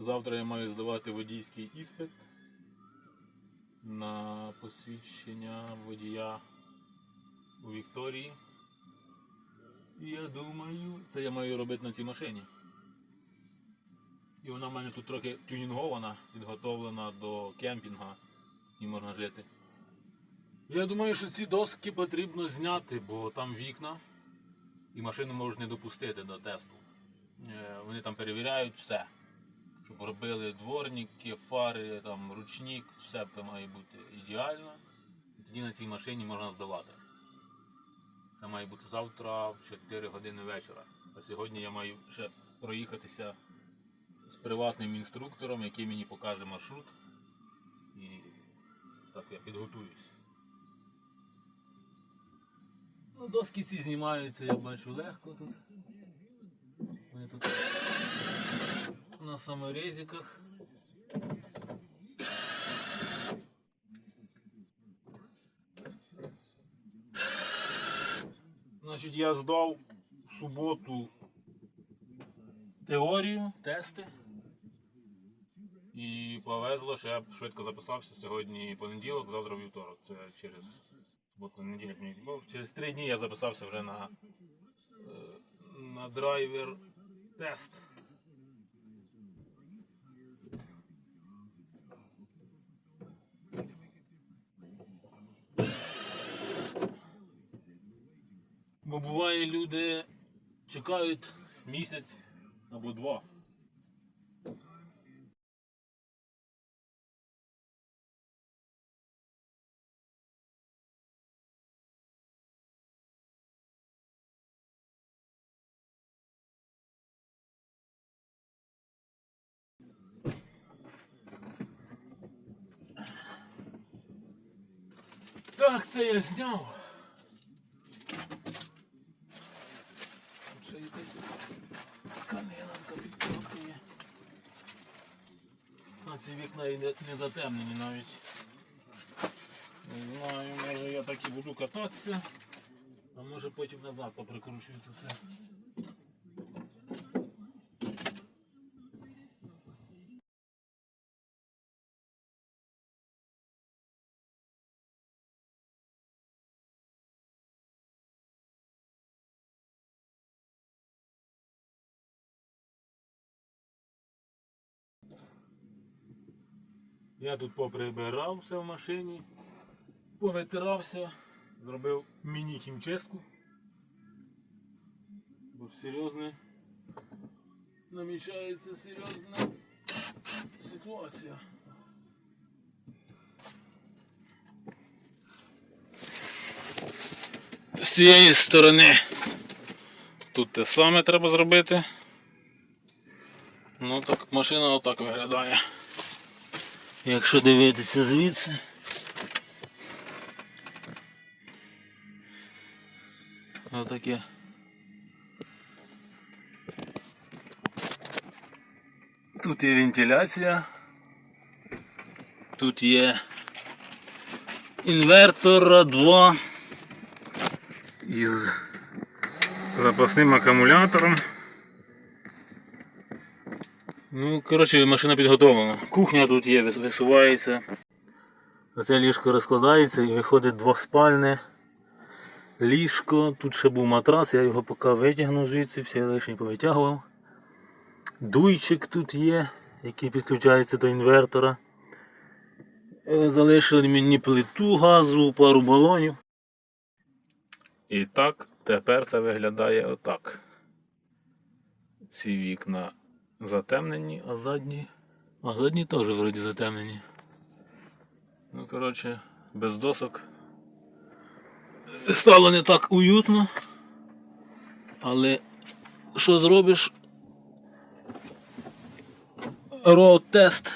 Завтра я маю здавати водійський іспит на посвідчення водія у Вікторії. І я думаю, це я маю робити на цій машині. І вона в мене тут трохи тюнінгована, підготовлена до кемпінга, і можна жити. Я думаю, що ці доски потрібно зняти, бо там вікна і машину можуть не допустити до тесту. Е, Вони там перевіряють все. Щоб робили дворники, фари, там, ручник, все має бути ідеально. І тоді на цій машині можна здавати. Це має бути завтра в 4 години вечора. А сьогодні я маю ще проїхатися з приватним інструктором, який мені покаже маршрут. І так я підготуюсь. Ну, доски ці знімаються, я бачу легко тут. Вони тут на саморезиках. Значить, я здав в суботу теорію, тести. І повезло, що я швидко записався сьогодні понеділок, завтра вівторок. Це через суботу, неділю, понеділок. Через три дні я записався вже на, е, на драйвер тест. Буває люди чекають місяць або два. Так, це я зняв. Якась тканинка. А ці вікна і не затемнені навіть. Не знаю, може я так і буду кататися, а може потім назад поприкручується все. Я тут поприбирав все в машині, повитирався, зробив міні-хімчистку. Бо ж серйозне намічається серйозна ситуація. З цієї сторони тут те саме треба зробити. Ну так машина отак виглядає. Якщо дивитися звідси. Отаке. Тут є вентиляція. Тут є інвертор 2 із запасним акумулятором. Ну, коротше, машина підготовлена. Кухня тут є, висувається. Оце ліжко розкладається і виходить двоспальне ліжко. Тут ще був матрас, я його поки витягнув звідси, все лишнє повитягував. Дуйчик тут є, який підключається до інвертора. Е, Залишили мені плиту газу, пару балонів. І так, тепер це виглядає отак. Ці вікна затемнені, а задні. А задні теж вроді затемнені. Ну, коротше, без досок. Стало не так уютно. Але що зробиш? Роуд тест